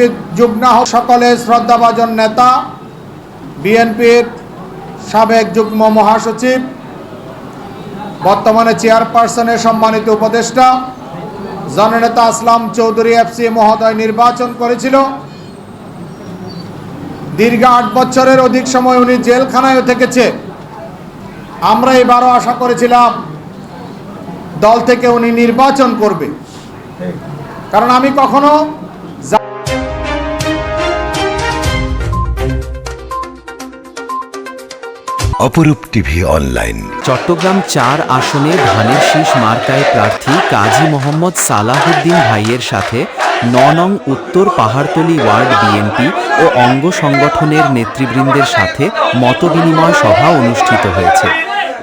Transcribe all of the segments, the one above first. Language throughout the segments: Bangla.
বিএনপির যুগ্ম সকলের শ্রদ্ধাভাজন নেতা, বিএনপির সাবেক যুগ্ম মহাসচিব, বর্তমানে চেয়ারপারসনের সম্মানিত উপদেষ্টা, জননেতা আসলাম চৌধুরী এফসি মহোদয় নির্বাচন করেছিল। দীর্ঘ আট বছরের অধিক সময় উনি জেলখানায় থেকেছে। আমরা এবারও আশা করেছিলাম দল থেকে উনি নির্বাচন করবে। কারণ আমি কখনো অপরূপ টিভি অনলাইন। চট্টগ্রাম চার আসনে ধানের শীষ মার্কায় প্রার্থী কাজী মোহাম্মদ সালাহুদ্দিন ভাইয়ের সাথে ন নং উত্তর পাহাড়তলি ওয়ার্ড বিএনপি ও অঙ্গ সংগঠনের নেতৃবৃন্দের সাথে মতবিনিময় সভা অনুষ্ঠিত হয়েছে।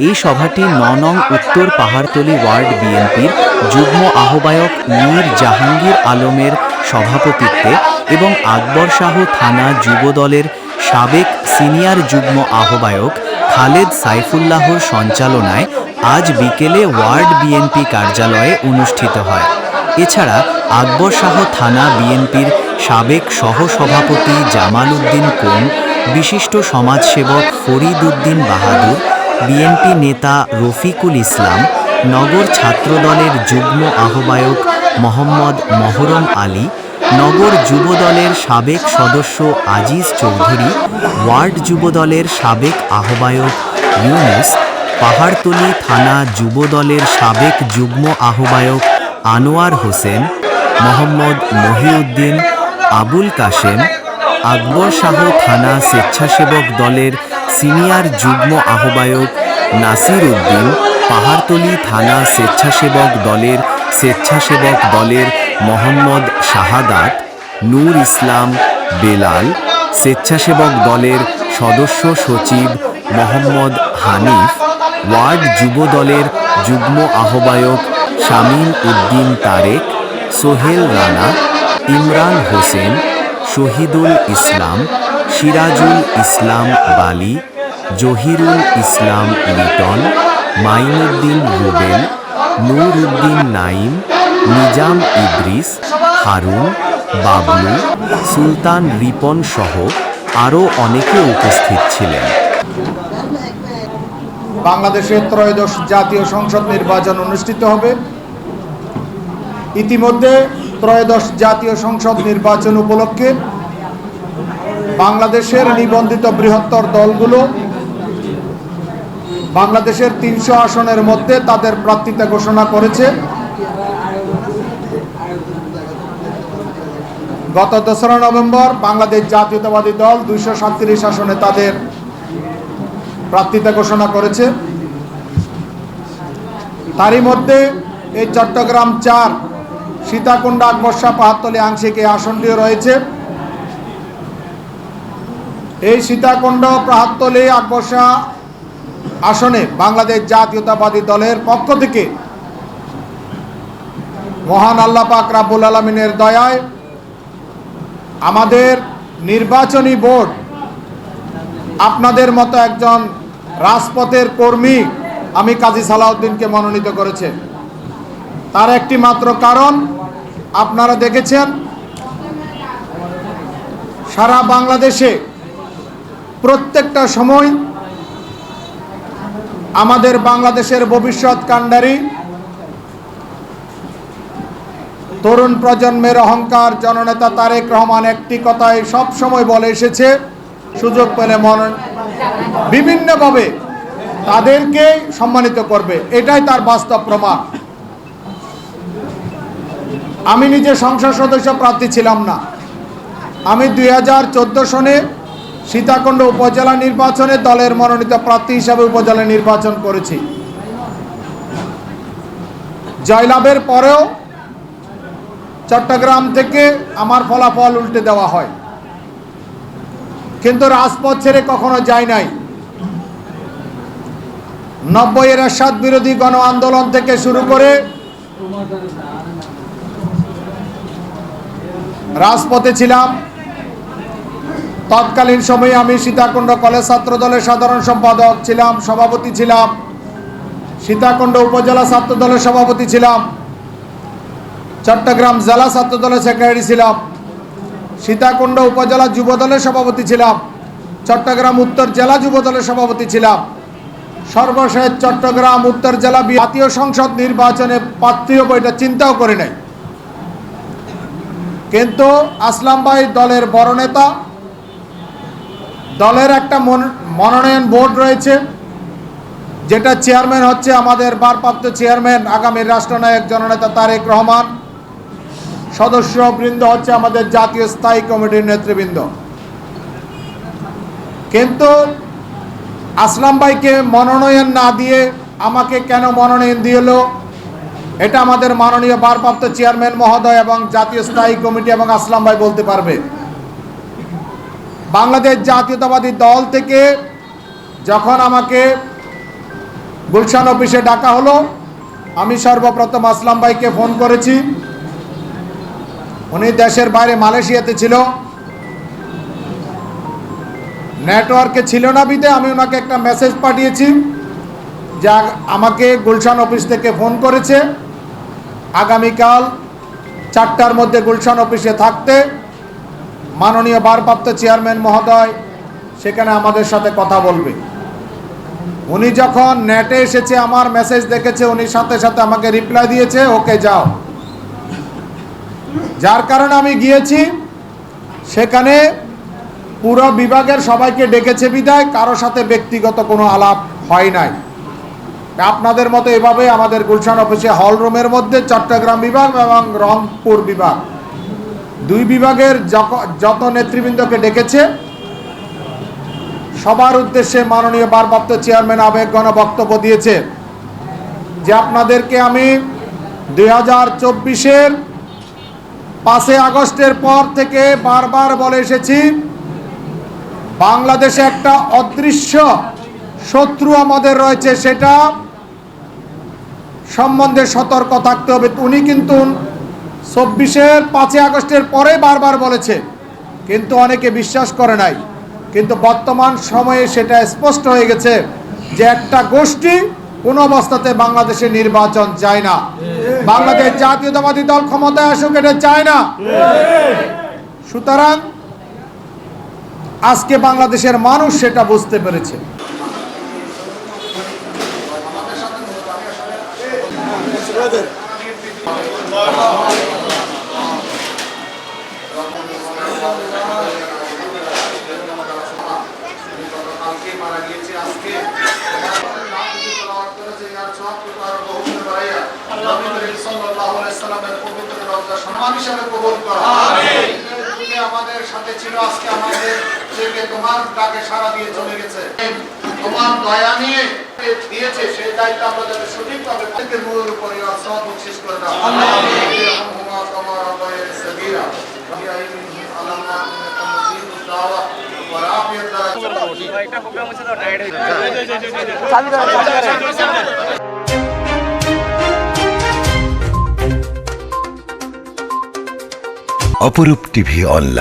এই সভাটি ন নং উত্তর পাহাড়তলি ওয়ার্ড বিএনপির যুগ্ম আহ্বায়ক মীর জাহাঙ্গীর আলমের সভাপতিত্বে এবং আকবর শাহ থানা যুবদলের সাবেক সিনিয়র যুগ্ম আহ্বায়ক খালেদ সাইফুল্লাহর সঞ্চালনায় আজ বিকেলে ওয়ার্ড বিএনপি কার্যালয়ে অনুষ্ঠিত হয়। এছাড়া আকবর শাহ থানা বিএনপির সাবেক সহসভাপতি জামাল উদ্দিন কোন, বিশিষ্ট সমাজসেবক ফরিদ উদ্দিন বাহাদুর, বিএনপি নেতা রফিকুল ইসলাম, নগর ছাত্রদলের যুগ্ম আহ্বায়ক মোহাম্মদ মহরম আলী নগর যুবদলের সাবেক সদস্য আজিজ চৌধুরী, ওয়ার্ড যুবদলের সাবেক আহ্বায়ক ইউনুস, পাহাড়তলী থানা যুবদলের সাবেক যুগ্ম আহ্বায়ক আনোয়ার হোসেন, মোহাম্মদ মহিউদ্দিন, আবুল কাশেম, আকবর শাহ থানা স্বেচ্ছাসেবক দলের সিনিয়র যুগ্ম আহ্বায়ক নাসির উদ্দিন, পাহাড়তলি থানা স্বেচ্ছাসেবক দলের স্বেচ্ছাসেবক দলের মোহাম্মদ শাহাদাত, নূর ইসলাম বেলাল, স্বেচ্ছাসেবক দলের সদস্য সচিব মোহাম্মদ হানিফ, ওয়ার্ড যুব দলের যুগ্ম আহ্বায়ক শামীম উদ্দিন তারেক, সোহেল রানা, ইমরান হোসেন, শহীদুল ইসলাম, সিরাজুল ইসলাম বালি, জহিরুল ইসলাম লিটন, মাইনুদ্দিন রুবেল নূর উদ্দিন নাইম নিজাম ইদ্রিস, হারুন, বাবলু, সুলতান রিপন সহ আরও অনেকে উপস্থিত ছিলেন। বাংলাদেশের ত্রয়োদশ জাতীয় সংসদ নির্বাচন অনুষ্ঠিত হবে। ইতিমধ্যে ত্রয়োদশ জাতীয় সংসদ নির্বাচন উপলক্ষে বাংলাদেশের নিবন্ধিত বৃহত্তর দলগুলো বাংলাদেশের তিনশো আসনের মধ্যে তাদের প্রার্থিতা ঘোষণা করেছে। গত দোসরা নভেম্বর বাংলাদেশ জাতীয়তাবাদী দল দুইশো সাতত্রিশ আসনে তাদের প্রার্থিতা ঘোষণা করেছে। তারই মধ্যে এই চট্টগ্রাম চার, সীতাকুণ্ড আকবর্ষা পাহাড়তলি, আংশিক এই আসনটিও রয়েছে। এই সীতাকুণ্ড, পাহাড়তলি আকবর্ষা আসনে বাংলাদেশ জাতীয়তাবাদী দলের পক্ষ থেকে মহান আল্লাহ পাক রাব্বুল আলমিনের দয়ায় আমাদের নির্বাচনী বোর্ড আপনাদের মতো একজন রাজপথের কর্মী আমি কাজী সালাউদ্দিনকে মনোনীত করেছে। তার একটি মাত্র কারণ, আপনারা দেখেছেন, সারা বাংলাদেশে প্রত্যেকটা সময় আমাদের বাংলাদেশের ভবিষ্যৎ কাণ্ডারি, তরুণ প্রজন্মের অহংকার জননেতা তারেক রহমান একটি কথাই সব সময় বলে এসেছে, সুযোগ পেলে মন বিভিন্নভাবে তাদেরকে সম্মানিত করবে, এটাই তার বাস্তব প্রমাণ। আমি নিজে সংসদ সদস্য প্রার্থী ছিলাম না। আমি দুই হাজার চোদ্দ সনে সীতাকুণ্ড উপজেলা নির্বাচনে দলের মনোনীত প্রার্থী হিসাবে উপজেলা নির্বাচন করেছি। জয়লাভের পরেও চট্টগ্রাম থেকে আমার ফলাফল উল্টে দেওয়া হয়। কিন্তু রাজপথ ছেড়ে কখনো যায় নাই। নব্বই নব্বইয়ের এরশাদ বিরোধী গণ আন্দোলন থেকে শুরু করে রাজপথে ছিলাম। তৎকালীন সময়ে আমি সীতাকুণ্ড কলেজ ছাত্র দলের সাধারণ সম্পাদক ছিলাম, সভাপতি ছিলাম। সীতাকুণ্ড উপজেলা ছাত্র দলের সভাপতি ছিলাম। চট্টগ্রাম জেলা ছাত্র দলের সেক্রেটারি ছিলাম। সীতাকুণ্ড উপজেলা যুবদলের সভাপতি ছিলাম। চট্টগ্রাম উত্তর জেলা যুবদলের সভাপতি ছিলাম। সর্বশেষ চট্টগ্রাম উত্তর জেলা জাতীয় সংসদ নির্বাচনে প্রার্থী হব এটা চিন্তাও করি নাই। কিন্তু আসলাম ভাই দলের বড় নেতা দলের একটা মন- মনোনয়ন বোর্ড রয়েছে, যেটা চেয়ারম্যান হচ্ছে আমাদের ভারপ্রাপ্ত চেয়ারম্যান আগামীর রাষ্ট্রনায়ক জননেতা তারেক রহমান সদস্যবৃন্দ হচ্ছে আমাদের জাতীয় স্থায়ী কমিটির নেতৃবৃন্দ। কিন্তু আসলাম ভাইকে মনোনয়ন না দিয়ে আমাকে কেন মনোনয়ন দিল? এটা আমাদের মাননীয় ভারপ্রাপ্ত চেয়ারম্যান মহোদয় এবং জাতীয় স্থায়ী কমিটি এবং আসলাম ভাই বলতে পারবে। বাংলাদেশ জাতীয়তাবাদী দল থেকে যখন আমাকে গুলশান অফিসে ডাকা হলো, আমি সর্বপ্রথম আসলাম ভাইকে ফোন করেছি। উনি দেশের বাইরে মালয়েশিয়াতে ছিল। নেটওয়ার্কে ছিল না বিদে, আমি ওনাকে একটা মেসেজ পাঠিয়েছি যা আমাকে গুলশান অফিস থেকে ফোন করেছে। আগামীকাল চারটার মধ্যে গুলশান অফিসে থাকতে মাননীয় ভারপ্রাপ্ত চেয়ারম্যান মহোদয়, সেখানে আমাদের সাথে কথা বলবে। উনি যখন নেটে এসেছে, আমার মেসেজ দেখেছে, উনি সাথে সাথে আমাকে রিপ্লাই দিয়েছে, ওকে যাও। যার কারণে আমি গিয়েছি, সেখানে পুরো বিভাগের সবাইকে ডেকেছে বিদায়, কারও সাথে ব্যক্তিগত কোনো আলাপ হয় নাই। আপনাদের মতো এভাবে আমাদের গুলশান অফিসে হল রুমের মধ্যে চট্টগ্রাম বিভাগ এবং রংপুর বিভাগ। দুই বিভাগের যত নেতৃবৃন্দকে ডেকেছে, সবার উদ্দেশ্যে মাননীয় ভারপ্রাপ্ত চেয়ারম্যান আবেগ গণ বক্তব্য দিয়েছে যে আপনাদেরকে আমি দুই হাজার চব্বিশের পাঁচই আগস্টের পর থেকে বারবার বলে এসেছি, বাংলাদেশে একটা অদৃশ্য শত্রু আমাদের রয়েছে, সেটা সম্বন্ধে সতর্ক থাকতে হবে। উনি কিন্তু চব্বিশের পাঁচই আগস্টের পরে বারবার বলেছে, কিন্তু অনেকে বিশ্বাস করে নাই। কিন্তু বর্তমান সময়ে সেটা স্পষ্ট হয়ে গেছে যে একটা গোষ্ঠী কোনো অবস্থাতে বাংলাদেশে নির্বাচন চায় না। বাংলাদেশ জাতীয়তাবাদী দল ক্ষমতায় আসুক, এটা চায় না। সুতরাং আজকে বাংলাদেশের মানুষ সেটা বুঝতে পেরেছে। আমাদের সাথে ছিল আজকে আমাদের যে তোমার ডাকে সারা দিয়ে চলে গেছে। তোমার দয়া নিয়ে দিয়েছে সেই দায়িত্ব আমরা যাতে সঠিকভাবে প্রত্যেকের মূলের উপরে সব শেষ করে দাও। আল্লাহুম্মা অপরূপ টিভি অনলাইন